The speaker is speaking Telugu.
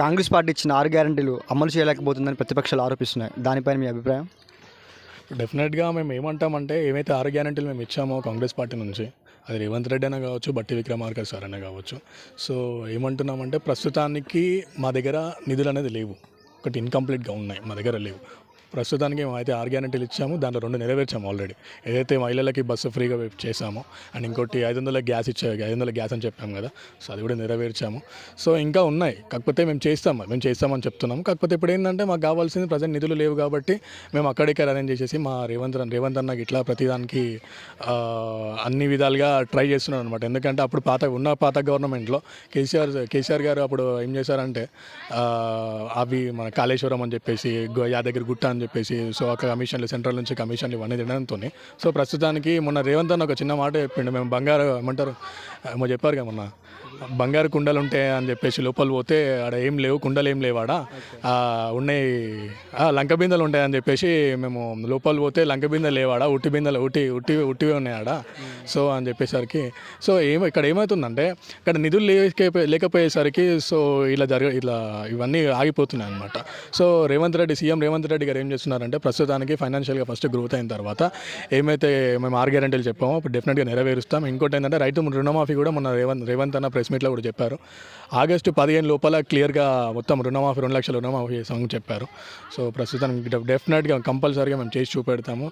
కాంగ్రెస్ పార్టీ ఇచ్చిన ఆరు గ్యారంటీలు అమలు చేయలేకపోతుందని ప్రతిపక్షాలు ఆరోపిస్తున్నాయి. దానిపైన మీ అభిప్రాయం? డెఫినెట్గా మేము ఏమంటామంటే ఏమైతే ఆరు గ్యారంటీలు మేము ఇచ్చామో కాంగ్రెస్ పార్టీ నుంచి అది రేవంత్ రెడ్డి అయినా కావచ్చు బట్టి విక్రమార్క సార్ అయినా కావచ్చు. సో ఏమంటున్నామంటే ప్రస్తుతానికి మా దగ్గర నిధులు అనేది లేవు. ఒకటి ఇన్కంప్లీట్గా ఉన్నాయి మా దగ్గర లేవు. ప్రస్తుతానికి మేము అయితే ఆరు గ్యారంటీలు ఇచ్చాము దాంట్లో రెండు నెరవేర్చాము ఆల్రెడీ. ఏదైతే మహిళలకి బస్సు ఫ్రీగా చేసామో అండ్ ఇంకోటి ఐదు వందల గ్యాస్ ఇచ్చే ఐదు వందల గ్యాస్ అని చెప్పాము కదా సో అది కూడా నెరవేర్చాము. సో ఇంకా ఉన్నాయి కాకపోతే మేము చేస్తాము మేము చేస్తామని చెప్తున్నాము. కాకపోతే ఇప్పుడు ఏంటంటే మాకు కావాల్సింది ప్రజెంట్ నిధులు లేవు కాబట్టి మేము అక్కడికే అరేంజ్ చేసేసి మా రేవంత్ అన్న- రేవంత్ అన్నకి ఇట్లా ప్రతిదానికి అన్ని విధాలుగా ట్రై చేస్తున్నాడు అనమాట ఎందుకంటే అప్పుడు పాత ఉన్న పాత గవర్నమెంట్లో కేసీఆర్ కేసీఆర్ గారు అప్పుడు ఏం చేశారంటే అవి మన కాళేశ్వరం అని చెప్పేసి యాదగిరి గుట్ట అని చెప్పేసి సో అక్కడ కమిషన్లు సెంట్రల్ నుంచి కమిషన్లు ఇవన్నీ తినడంతో సో ప్రస్తుతానికి మొన్న రేవంత్ అన్న ఒక చిన్న మాట చెప్పిండు. మేము బంగారు ఏమంటారు ఏమో చెప్పారు కదా మొన్న. బంగారు కుండలు ఉంటాయి అని చెప్పేసి లోపల పోతే ఆడ ఏం లేవు కుండలు ఏం లేవాడా ఉన్నాయి లంక బిందెలు ఉంటాయి అని చెప్పేసి మేము లోపల పోతే లంక బిందెలు లేవాడా ఉట్టి బిందెలు ఉట్టి ఉట్టి ఉట్టివే ఆడ. సో అని చెప్పేసరికి సో ఏం ఇక్కడ ఏమవుతుందంటే ఇక్కడ నిధులు లేకపోయే లేకపోయేసరికి సో ఇలా జరగ ఇలా ఇవన్నీ ఆగిపోతున్నాయి అనమాట సో రేవంత్ రెడ్డి సీఎం రేవంత్ రెడ్డి గారు ఏం చేస్తున్నారంటే ప్రస్తుతానికి ఫైనాన్షియల్గా ఫస్ట్ గ్రోత్ అయిన తర్వాత ఏమైతే మేము ఆర్ గ్యారంటీలు చెప్పామో డెఫినెట్గా నెరవేరుస్తాం. ఇంకోటి ఏంటంటే రైతు రుణమాఫీ కూడా మన రేవంత్ రేవంత్ అన్న ప్రెస్ మీట్లో కూడా చెప్పారు. ఆగస్టు పదిహేను లోపల క్లియర్గా మొత్తం రుణమాఫీ రెండు లక్షల రుణమాఫీ చేసామని చెప్పారు. సో ప్రస్తుతానికి డెఫినెట్గా కంపల్సరీగా మేము చేసి చూపెడతాము.